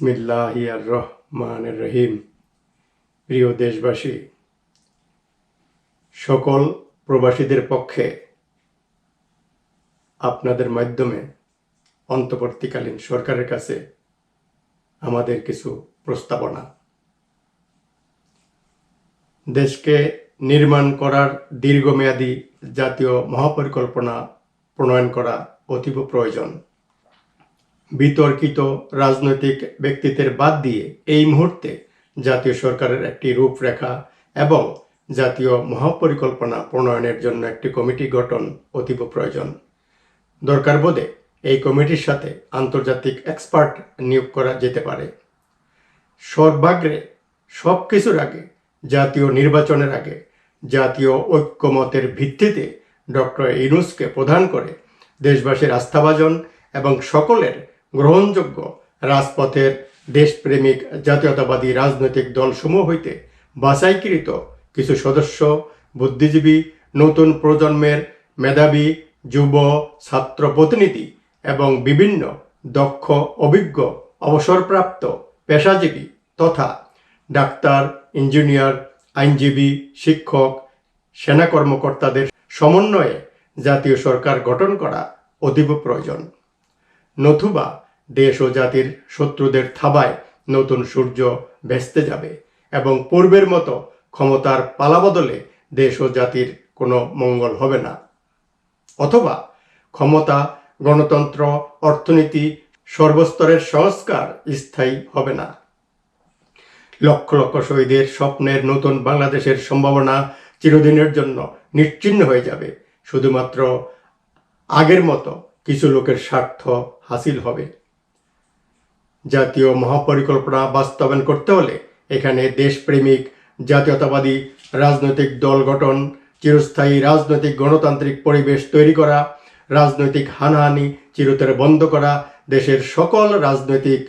বিসমিল্লাহ আর রহমান রহিম। প্রিয় দেশবাসী, সকল প্রবাসীদের পক্ষে আপনাদের মাধ্যমে অন্তর্বর্তীকালীন সরকারের কাছে আমাদের কিছু প্রস্তাবনা। দেশকে নির্মাণ করার দীর্ঘমেয়াদী জাতীয় মহাপরিকল্পনা প্রণয়ন করা অতীব প্রয়োজন। বিতর্কিত রাজনৈতিক ব্যক্তিত্বের বাদ দিয়ে এই মুহূর্তে জাতীয় সরকারের একটি রূপরেখা এবং জাতীয় মহাপরিকল্পনা প্রণয়নের জন্য একটি কমিটি গঠন অতীব প্রয়োজন। দরকার বোধে এই কমিটির সাথে আন্তর্জাতিক এক্সপার্ট নিয়োগ করা যেতে পারে। সর্বাগ্রে সব কিছুর আগে, জাতীয় নির্বাচনের আগে, জাতীয় ঐক্যমতের ভিত্তিতে ডক্টর ইনুসকে প্রধান করে দেশবাসীর আস্থাভাজন এবং সকলের গ্রহণযোগ্য রাজপথের দেশপ্রেমিক জাতীয়তাবাদী রাজনৈতিক দলসমূহ হইতে বাছাইকৃত কিছু সদস্য, বুদ্ধিজীবী, নতুন প্রজন্মের মেধাবী, যুব, ছাত্র প্রতিনিধি এবং বিভিন্ন দক্ষ, অভিজ্ঞ, অবসরপ্রাপ্ত, পেশাজীবী তথা ডাক্তার, ইঞ্জিনিয়ার, আইনজীবী, শিক্ষক, সেনা কর্মকর্তাদের সমন্বয়ে জাতীয় সরকার গঠন করা অতীব প্রয়োজন। নতুবা দেশ ও জাতির শত্রুদের থাবায় নতুন সূর্য ভেস্তে যাবে এবং পূর্বের মতো ক্ষমতার পালাবদলে দেশ ও জাতির কোনো মঙ্গল হবে না। অথবা ক্ষমতা, গণতন্ত্র, অর্থনীতি সর্বস্তরের সংস্কার স্থায়ী হবে না। লক্ষ লক্ষ শহীদের স্বপ্নের নতুন বাংলাদেশের সম্ভাবনা চিরদিনের জন্য নিশ্চিহ্ন হয়ে যাবে। শুধুমাত্র আগের মতো কিছু লোকের স্বার্থ হাসিল হবে। জাতীয় মহাপরিকল্পনা বাস্তবায়ন করতে হলে এখানে দেশপ্রেমিক, জাতীয়তাবাদী, রাজনৈতিক দল গঠন, চিরস্থায়ী রাজনৈতিক গণতান্ত্রিক পরিবেশ তৈরি করা, রাজনৈতিক হানাহানি চিরতরে বন্ধ করা, দেশের সকল রাজনৈতিক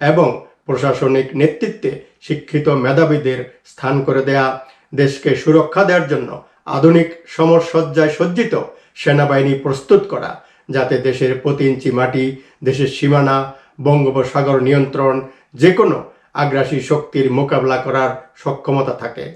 এবং প্রশাসনিক নেতৃত্বে শিক্ষিত মেধাবীদের স্থান করে দেয়া, দেশকে সুরক্ষা দেওয়ার জন্য আধুনিক সমরসজ্জায় সজ্জিত সেনাবাহিনী প্রস্তুত করা, যাতে দেশের প্রতি ইঞ্চি মাটি, দেশের সীমানা বঙ্গোপসাগর নিয়ন্ত্রণ যে কোনো আগ্রাসী শক্তির মোকাবিলা করার সক্ষমতা থাকে।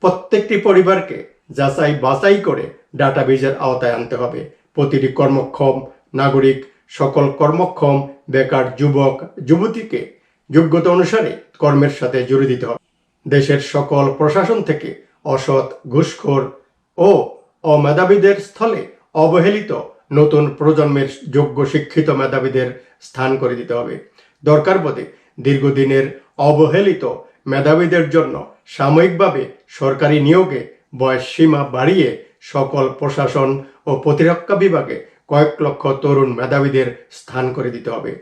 প্রত্যেকটি পরিবারকে যাচাই বাছাই করে ডাটাবেজের আওতায় আনতে হবে। প্রতিটি কর্মক্ষম নাগরিক, সকল কর্মক্ষম, বেকার যুবক, যুবতীকে যোগ্যতা অনুসারে কর্মের সাথে জুড়ে দিতে হবে। দেশের সকল প্রশাসন থেকে অসৎ, ঘুষখোর ও অমেধাবীদের স্থলে অবহেলিত নতুন প্রজন্মের যোগ্য শিক্ষিত মেধাবীদের স্থান করে দিতে হবে। দরকার বোধে দীর্ঘদিনের অবহেলিত মেধাবীদের জন্য সাময়িকভাবে সরকারি নিয়োগে বয়স সীমা বাড়িয়ে সকল প্রশাসন ও প্রতিরক্ষা বিভাগে কয়েক লক্ষ তরুণ মেধাবীদের স্থান করে দিতে হবে।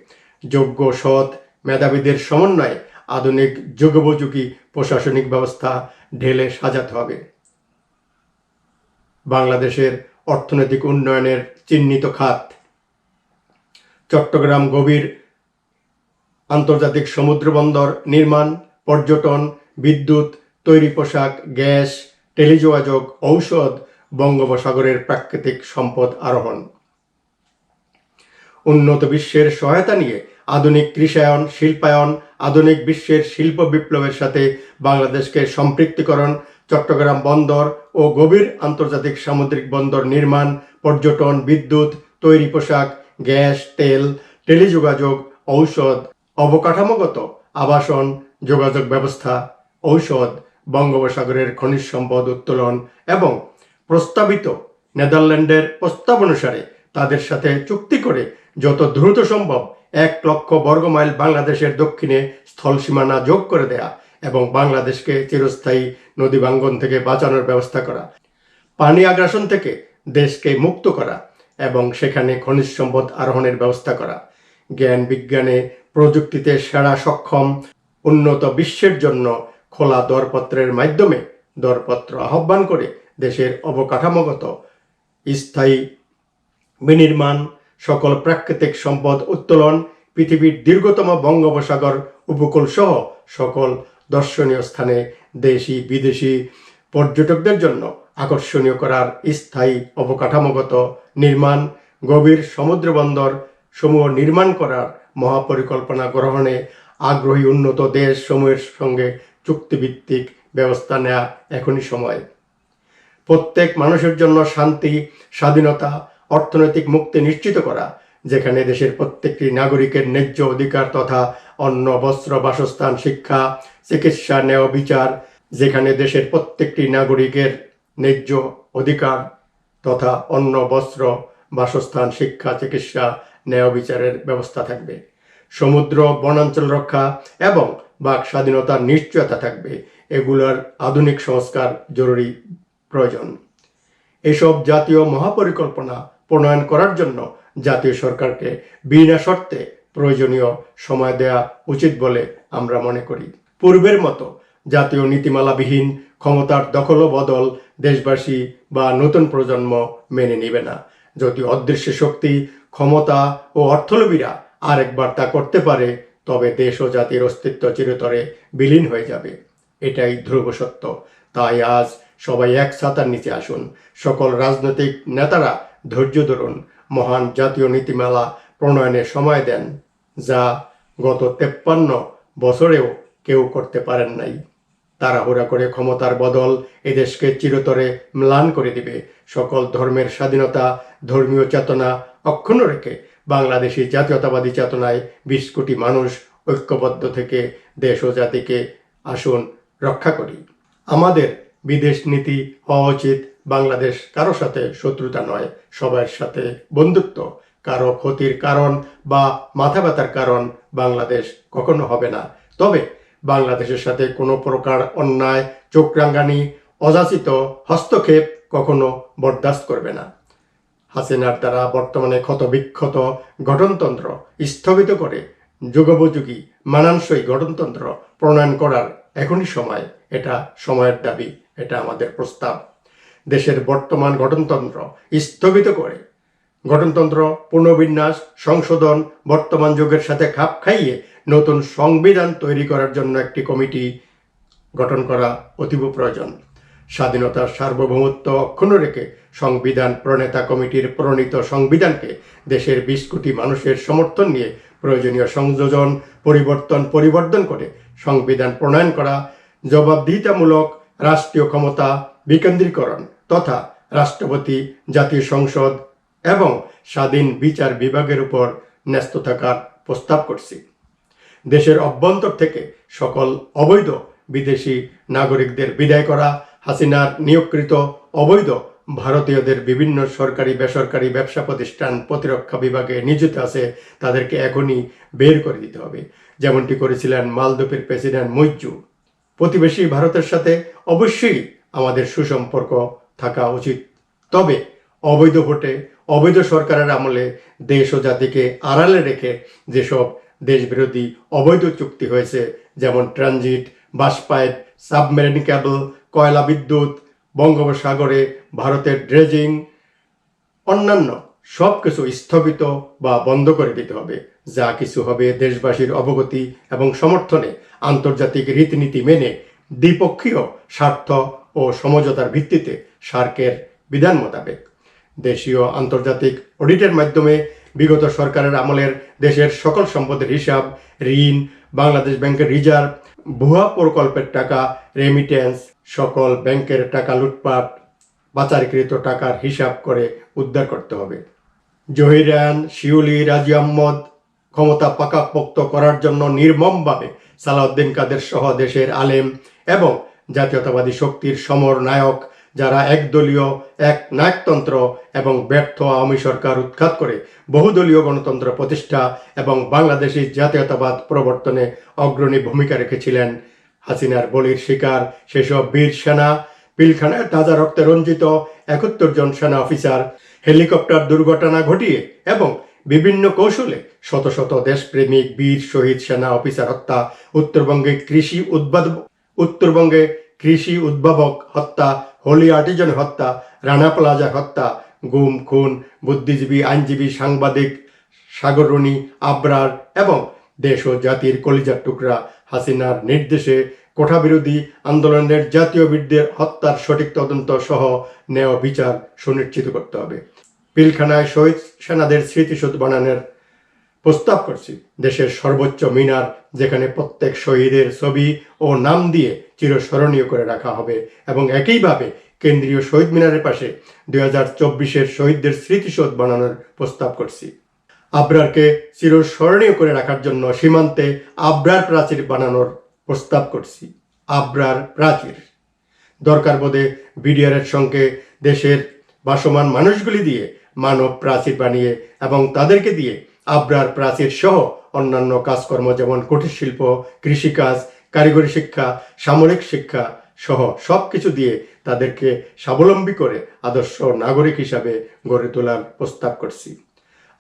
যোগ্য সৎ মেধাবীদের সমন্বয়ে আধুনিক যুগোপযোগী প্রশাসনিক ব্যবস্থা ঢেলে সাজাতে হবে। বাংলাদেশের অর্থনৈতিক উন্নয়নের চিহ্নিত খাত চট্টগ্রাম গভীর আন্তর্জাতিক সমুদ্র বন্দর নির্মাণ, পর্যটন, বিদ্যুৎ, তৈরি পোশাক, গ্যাস, টেলিযোগাযোগ, ঔষধ, বঙ্গোপসাগরের প্রাকৃতিক সম্পদ আরোহণ। উন্নত বিশ্বের সহায়তা নিয়ে আধুনিক কৃষায়ন, শিল্পায়ন, আধুনিক বিশ্বের শিল্প বিপ্লবের সাথে বাংলাদেশকে সম্পৃক্তিকরণ, চট্টগ্রাম বন্দর ও গভীর আন্তর্জাতিক সামুদ্রিক বন্দর নির্মাণ, পর্যটন, বিদ্যুৎ, তৈরি পোশাক গ্যাস, তেল, টেলিযোগাযোগ, ঔষধ, অবকাঠামোগত আবাসন, যোগাযোগ ব্যবস্থা, ঔষধ, বঙ্গোপসাগরের খনিজ সম্পদ উত্তোলন এবং প্রস্তাবিত নেদারল্যান্ডের প্রস্তাব অনুসারে তাদের সাথে চুক্তি করে যত দ্রুত সম্ভব এক লক্ষ বর্গমাইল বাংলাদেশের দক্ষিণে স্থল সীমানা যোগ করে দেয়া এবং বাংলাদেশকে চিরস্থায়ী নদী ভাঙ্গন থেকে বাঁচানোর ব্যবস্থা করা। পানি আগ্রাসন থেকে দেশকে মুক্ত করা। এবং সেখানে খনিজ সম্পদ আরোহণের ব্যবস্থা করা। জ্ঞান বিজ্ঞানে প্রযুক্তিতে সেরা সক্ষম উন্নত বিশ্বের জন্য খোলা দরপত্রের মাধ্যমে দরপত্র আহ্বান করে দেশের অবকাঠামোগত, স্থায়ী বিনির্মাণ, সকল প্রাকৃতিক সম্পদ উত্তোলন, পৃথিবীর দীর্ঘতম বঙ্গোপসাগর উপকূল সহ সকল দর্শনীয় স্থানে দেশি বিদেশি পর্যটকদের জন্য আকর্ষণীয় করার স্থায়ী অবকাঠামোগত নির্মাণ, গভীর সমুদ্র বন্দর সমূহ নির্মাণ করার মহাপরিকল্পনা গ্রহণে আগ্রহী উন্নত দেশ সমূহের সঙ্গে চুক্তিভিত্তিক ব্যবস্থা নেওয়া এখনই সময়। প্রত্যেক মানুষের জন্য শান্তি, স্বাধীনতা, অর্থনৈতিক মুক্তি নিশ্চিত করা, যেখানে দেশের প্রত্যেকটি নাগরিকের ন্যায্য অধিকার তথা অন্ন, বস্ত্র, বাসস্থান, শিক্ষা, চিকিৎসা, ন্যায়, বিচার, যেখানে দেশের প্রত্যেকটি নাগরিকের ন্যায্য অধিকার তথা অন্ন, বস্ত্র, বাসস্থান, শিক্ষা, চিকিৎসা, ন্যায় বিচারের ব্যবস্থা থাকবে। সমুদ্র, বনাঞ্চল রক্ষা এবং বাক স্বাধীনতার নিশ্চয়তা থাকবে। এগুলোর আধুনিক সংস্কার জরুরি প্রয়োজন। এসব জাতীয় মহাপরিকল্পনা প্রণয়ন করার জন্য জাতীয় সরকারকে বিনা শর্তে প্রয়োজনীয় সময় দেয়া উচিত বলে আমরা মনে করি। পূর্বের মতো জাতীয় নীতিমালাবিহীন, ক্ষমতার দখল বদল দেশবাসী বা নতুন প্রজন্ম মেনে নেবে না। যদি অদৃশ্য শক্তি, ক্ষমতা ও অর্থলোভীরা আরেকবার তা করতে পারে, তবে দেশ ও জাতির অস্তিত্ব চিরতরে বিলীন হয়ে যাবে। এটাই ধ্রুব সত্য। তাই আজ সবাই এক ছাতার নিচে আসুন। সকল রাজনৈতিক নেতারা ধৈর্য ধরুন। মহান জাতীয় নীতিমালা প্রণয়নে সময় দেন, যা গত তেপ্পান্ন বছরেও কেউ করতে পারেন নাই। তাড়াহুড়া করে ক্ষমতার বদল এদেশকে চিরতরে ম্লান করে দিবে। সকল ধর্মের স্বাধীনতা, ধর্মীয় চেতনা অক্ষুণ্ণ রেখে বাংলাদেশি জাতীয়তাবাদী চেতনায় বিশ কোটি মানুষ ঐক্যবদ্ধ থেকে দেশ ও জাতিকে আসুন রক্ষা করি। আমাদের বিদেশ নীতি হওয়া উচিত, বাংলাদেশ কারও সাথে শত্রুতা নয়, সবার সাথে বন্ধুত্ব। কারও ক্ষতির কারণ বা মাথা ব্যথার কারণ বাংলাদেশ কখনো হবে না। তবে বাংলাদেশের সাথে কোনো প্রকার অন্যায়, চোখরাঙ্গানি, অযাচিত হস্তক্ষেপ কখনো বরদাস্ত করবে না। হাসিনার দ্বারা বর্তমানে ক্ষতবিক্ষত গঠনতন্ত্র স্থগিত করে যুগোপযোগী, মানানসই গঠনতন্ত্র প্রণয়ন করার এখনই সময়। এটা সময়ের দাবি, এটা আমাদের প্রস্তাব। দেশের বর্তমান গঠনতন্ত্র স্থগিত করে। গঠনতন্ত্র পুনর্বিন্যাস, সংশোধন, বর্তমান যুগের সাথে খাপ খাইয়ে নতুন সংবিধান তৈরি করার জন্য একটি কমিটি গঠন করা অতীব প্রয়োজন। স্বাধীনতার সার্বভৌমত্ব অক্ষুণ্ণ রেখে সংবিধান প্রণেতা কমিটির প্রণীত সংবিধানকে দেশের বিশ কোটি মানুষের সমর্থন নিয়ে প্রয়োজনীয় সংযোজন, পরিবর্তন পরিবর্তন করে সংবিধান প্রণয়ন করা, জবাবদিহিতামূলক রাষ্ট্রীয় ক্ষমতা বিকেন্দ্রীকরণ তথা রাষ্ট্রপতি, জাতীয় সংসদ এবং স্বাধীন বিচার বিভাগের উপর ন্যস্ত থাকার প্রস্তাব করছি। দেশের অভ্যন্তর থেকে সকল অবৈধ বিদেশি নাগরিকদের বিদায় করা, হাসিনার নিয়োগকৃত অবৈধ ভারতীয়দের বিভিন্ন সরকারি, বেসরকারি ব্যবসা প্রতিষ্ঠান প্রতিরক্ষা বিভাগে নিয়োজিত আছে, তাদেরকে এখনই বের করে দিতে হবে। যেমনটি করেছিলেন মালদ্বীপের প্রেসিডেন্ট মৈজু প্রতিবেশী ভারতের সাথে অবশ্যই আমাদের সুসম্পর্ক থাকা উচিত। তবে অবৈধ ভোটে অবৈধ সরকারের আমলে দেশ ও জাতিকে আড়ালে রেখে যেসব দেশবিরোধী অবৈধ চুক্তি হয়েছে, যেমন ট্রানজিট বাসপাইপ সাবমেরিন কেবল কয়লা বিদ্যুৎ, বঙ্গোপসাগরে ভারতের ড্রেজিং, অন্যান্য সব কিছু স্থগিত বা বন্ধ করে দিতে হবে। যা কিছু হবে দেশবাসীর অবগতি এবং সমর্থনে আন্তর্জাতিক রীতিনীতি মেনে দ্বিপক্ষীয় স্বার্থ ও সমঝোতার ভিত্তিতে সার্কের বিধান মোতাবেক। দেশীয় আন্তর্জাতিক অডিটের মাধ্যমে বিগত সরকারের আমলের দেশের সকল সম্পদের হিসাব, ঋণ, বাংলাদেশ ব্যাংকের রিজার্ভ, ভুয়া প্রকল্পের টাকা রেমিটেন্স সকল ব্যাংকের টাকা লুটপাট, পাচারকৃত টাকার হিসাব করে উদ্ধার করতে হবে। জহিরান শিউলি, রাজি আহমদ, ক্ষমতা পাকাপোক্ত করার জন্য নির্মমভাবে সালাউদ্দিন কাদের সহ দেশের আলেম এবং জাতীয়তাবাদী শক্তির সমর নায়ক যারা একদলীয়, এক নায়কতন্ত্র এবং ব্যর্থ আওয়ামী সরকার উৎখাত করে বহুদলীয় গণতন্ত্র প্রতিষ্ঠা এবং বাংলাদেশি জাতীয়তাবাদ প্রবর্তনে অগ্রণী ভূমিকা রেখেছিলেন হাসিনার বলির শিকার সেসব বীর সেনা। পিলখানায় তাজা রক্তে রঞ্জিত একাত্তর জন সেনা অফিসার, হেলিকপ্টার দুর্ঘটনা ঘটিয়ে এবং বিভিন্ন কৌশলে শত শত দেশপ্রেমিক বীর, শহীদ সেনা অফিসার হত্যা, উত্তরবঙ্গে কৃষি উদ্ভাবক উত্তরবঙ্গে কৃষি উদ্ভাবক হত্যা, হোলি আর্টিজন হত্যা, রানা প্লাজা হত্যা, গুম, খুন, বুদ্ধিজীবী, আইনজীবী, সাংবাদিক সাগররণী আবরার এবং দেশ ও জাতির কলিজার টুকরা হাসিনার নির্দেশে কোঠাবিরোধী আন্দোলনের জাতীয় বীরদের হত্যার সঠিক তদন্ত সহ ন্যায় বিচার সুনিশ্চিত করতে হবে। পিলখানায় শহীদ সেনাদের স্মৃতিসৌধ বানানোর প্রস্তাব করছি। দেশের সর্বোচ্চ মিনার, যেখানে প্রত্যেক শহীদের ছবি ও নাম দিয়ে চিরস্মরণীয় করে রাখা হবে এবং একইভাবে কেন্দ্রীয় শহীদ মিনারের পাশে দুই হাজার চব্বিশের শহীদদের স্মৃতিসৌধ বানানোর প্রস্তাব করছি। আবরারকে চিরস্মরণীয় করে রাখার জন্য সীমান্তে আবরার প্রাচীর বানানোর প্রস্তাব করছি। আবরার প্রাচীর। দরকার বোধে বিডিআরের সঙ্গে দেশের বাসমান মানুষগুলি দিয়ে মানব প্রাচীর বানিয়ে এবং তাদেরকে দিয়ে আবরার প্রাচীর সহ অন্যান্য কাজকর্ম যেমন কুটির শিল্প, কৃষিকাজ, কারিগরি শিক্ষা, সামরিক শিক্ষা সহ সব কিছু দিয়ে তাদেরকে স্বাবলম্বী করে আদর্শ নাগরিক হিসাবে গড়ে তোলার প্রস্তাব করছি।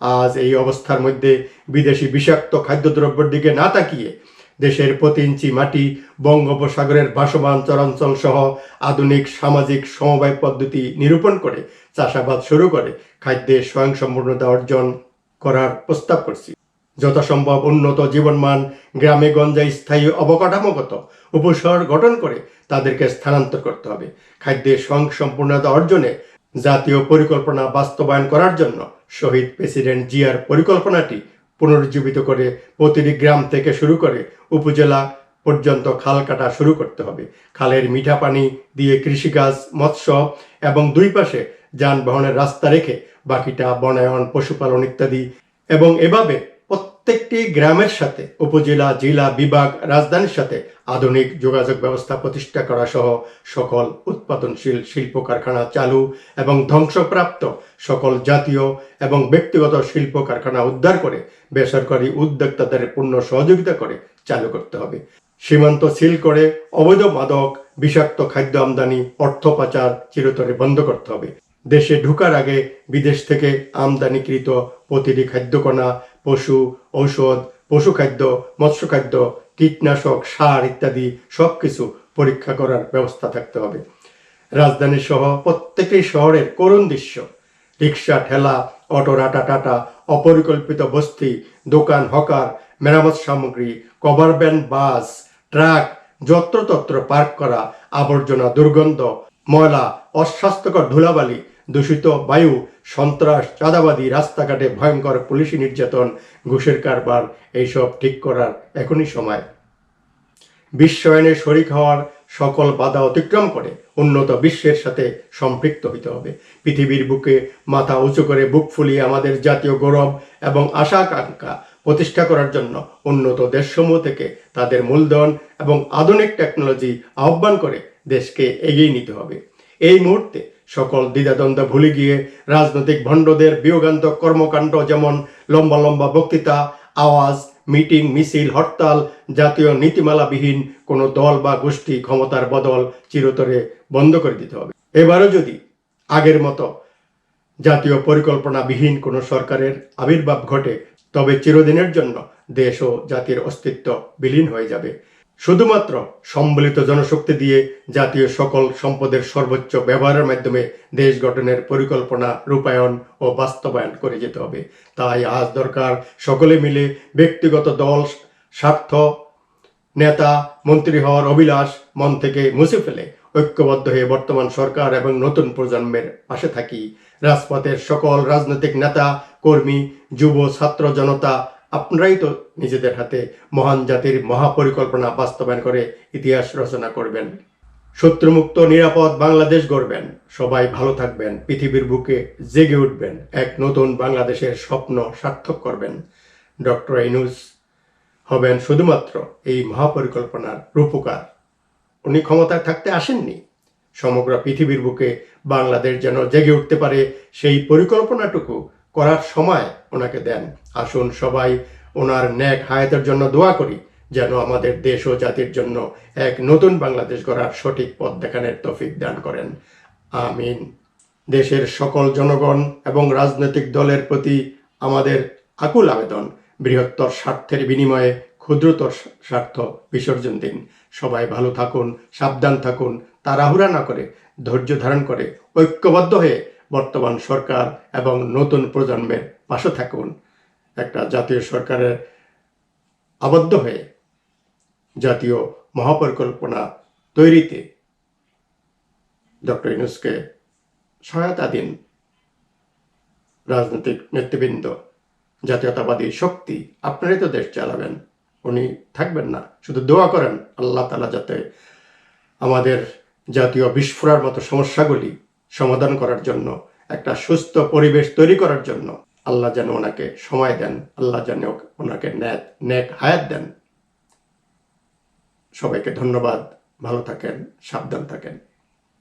আজ এই অবস্থার মধ্যে বিদেশি বিষাক্ত খাদ্যদ্রব্যের দিকে না তাকিয়ে দেশের প্রতি ইঞ্চি মাটি, বঙ্গোপসাগরের ভাসমান চরাঞ্চল সহ আধুনিক সামাজিক সমবায় পদ্ধতি নিরূপণ করে চাষাবাদ শুরু করে খাদ্যে স্বয়ংসম্পূর্ণতা অর্জন করার প্রস্তাব করছি। যথাসম্ভব উন্নত জীবনমান গ্রামে গঞ্জে স্থায়ী অবকাঠামোগত উপসর গঠন করে তাদেরকে স্থানান্তর করতে হবে। খাদ্যের স্বয়ংসম্পূর্ণতা অর্জনে জাতীয় পরিকল্পনা বাস্তবায়ন করার জন্য শহীদ প্রেসিডেন্ট জিয়ার পরিকল্পনাটি পুনরুজ্জীবিত করে প্রতিটি গ্রাম থেকে শুরু করে উপজেলা পর্যন্ত খাল কাটা শুরু করতে হবে। খালের মিঠা পানি দিয়ে কৃষিকাজ, মৎস্য এবং দুই পাশে যানবাহনের রাস্তা রেখে বাকিটা বনায়ন, পশুপালন ইত্যাদি। এবং এভাবে প্রত্যেকটি গ্রামের সাথে, উপজেলা, জেলা, বিভাগ, রাজধানীর সাথে আধুনিক যোগাযোগ ব্যবস্থা প্রতিষ্ঠা করা সহ সকল উৎপাদনশীল শিল্প কারখানা চালু এবং ধ্বংসপ্রাপ্ত সকল জাতীয় এবং ব্যক্তিগত শিল্প কারখানা উদ্ধার করে বেসরকারি উদ্যোক্তাদের পূর্ণ সহযোগিতা করে চালু করতে হবে। সীমান্ত সিল করে অবৈধ মাদক, বিষাক্ত খাদ্য আমদানি, অর্থ পাচার চিরতরে বন্ধ করতে হবে। দেশে ঢুকার আগে বিদেশ থেকে আমদানিকৃত প্রতিটি খাদ্যকণা, পশু, ঔষধ পশু খাদ্য মৎস্য খাদ্য কীটনাশক, সার ইত্যাদি সব কিছু পরীক্ষা করার ব্যবস্থা থাকতে হবে। রাজধানী সহ প্রত্যেকটি শহরের করুণ দৃশ্য। রিক্সা, ঠেলা, অটো, রাটা, টাটা, অপরিকল্পিত বস্তি, দোকান, হকার, মেরামত সামগ্রী, কভার ভ্যান, বাস, ট্রাক, যত্রতত্র পার্ক করা, আবর্জনা দুর্গন্ধ, ময়লা, অস্বাস্থ্যকর ধুলাবালি দূষিত বায়ু, সন্ত্রাস চাঁদাবাদী রাস্তাঘাটে ভয়ঙ্কর পুলিশি নির্যাতন, ঘুষের কারবার, এইসব ঠিক করার এখনই সময়। বিশ্বায়নে শরিক হওয়ার সকল বাধা অতিক্রম করে উন্নত বিশ্বের সাথে সম্পৃক্ত হইতে হবে। পৃথিবীর বুকে মাথা উঁচু করে বুক ফুলিয়ে আমাদের জাতীয় গৌরব এবং আশা আকাঙ্ক্ষা প্রতিষ্ঠা করার জন্য উন্নত দেশসমূহ থেকে তাদের মূলধন এবং আধুনিক টেকনোলজি আহ্বান করে দেশকে এগিয়ে নিতে হবে। এই মুহূর্তে সকল দ্বিধাদ্বন্দ্ব ভুলে গিয়ে রাজনৈতিক ভণ্ডদের বিয়োগান্তক কর্মকাণ্ড যেমন লম্বা লম্বা বক্তৃতা, আওয়াজ, মিটিং, মিছিল, হরতাল, জাতীয় নীতিমালাবিহীন কোনো দল বা গোষ্ঠী ক্ষমতার বদল চিরতরে বন্ধ করে দিতে হবে। এবারও যদি আগের মতো জাতীয় পরিকল্পনাবিহীন কোনো সরকারের আবির্ভাব ঘটে, তবে চিরদিনের জন্য দেশ ও জাতির অস্তিত্ব বিলীন হয়ে যাবে। শুধুমাত্র সম্বলিত জনশক্তি দিয়ে জাতীয় সকল সম্পদের সর্বোচ্চ ব্যবহারের মাধ্যমে দেশ গঠনের পরিকল্পনা রূপায়ণ ও বাস্তবায়ন করে যেতে হবে। তাই আজ দরকার সকলে মিলে ব্যক্তিগত দল, স্বার্থ, নেতা, মন্ত্রী হওয়ার অভিলাষ মন থেকে মুছে ফেলে ঐক্যবদ্ধ হয়ে বর্তমান সরকার এবং নতুন প্রজন্মের পাশে থাকি। রাজপথের সকল রাজনৈতিক নেতা, কর্মী, যুব, ছাত্র, জনতা আপনারাই তো নিজেদের হাতে মহান জাতির মহাপরিকল্পনা বাস্তবায়ন করে ইতিহাস রচনা করবেন। শত্রুমুক্ত, নিরাপদ বাংলাদেশ গড়বেন। সবাই ভালো থাকবেন, পৃথিবীর বুকে জেগে উঠবেন, এক নতুন বাংলাদেশের স্বপ্ন সার্থক করবেন। ডক্টর ইনুস হবেন শুধুমাত্র এই মহাপরিকল্পনার রূপকার। উনি ক্ষমতায় থাকতে আসেননি। সমগ্র পৃথিবীর বুকে বাংলাদেশ যেন জেগে উঠতে পারে সেই পরিকল্পনাটুকু করার সময় ওনাকে দেন। আসুন সবাই ওনার ন্যাক হায়াতের জন্য দোয়া করি, যেন আমাদের দেশ ও জাতির জন্য এক নতুন বাংলাদেশ গড়ার সঠিক পথ দেখানোর তফিক দান করেন। আমিন। দেশের সকল জনগণ এবং রাজনৈতিক দলের প্রতি আমাদের আকুল আবেদন, বৃহত্তর স্বার্থের বিনিময়ে ক্ষুদ্রতর স্বার্থ বিসর্জন দিন। সবাই ভালো থাকুন, সাবধান থাকুন, তাড়াহুড়া না করে, ধৈর্য ধারণ করে, ঐক্যবদ্ধ হয়ে বর্তমান সরকার এবং নতুন প্রজন্মের পাশে থাকুন। একটা জাতীয় সরকারের আবদ্ধ হয়ে জাতীয় মহাপরিকল্পনা তৈরিতে ডক্টর ইনুসকে সহায়তা দিন। রাজনৈতিক নেতৃবৃন্দ, জাতীয়তাবাদী শক্তি আপনারাই তো দেশ চালাবেন, উনি থাকবেন না। শুধু দোয়া করেন আল্লাহ তালা যাতে আমাদের জাতীয় বিস্ফোরার মতো সমস্যাগুলি সমাধান করার জন্য, একটা সুস্থ পরিবেশ তৈরি করার জন্য আল্লাহ যেন ওনাকে সময় দেন, আল্লাহ যেন ওনাকে ন্যাক ন্যাক হায়াত দেন। সবাইকে ধন্যবাদ, ভালো থাকেন, সাবধান থাকেন।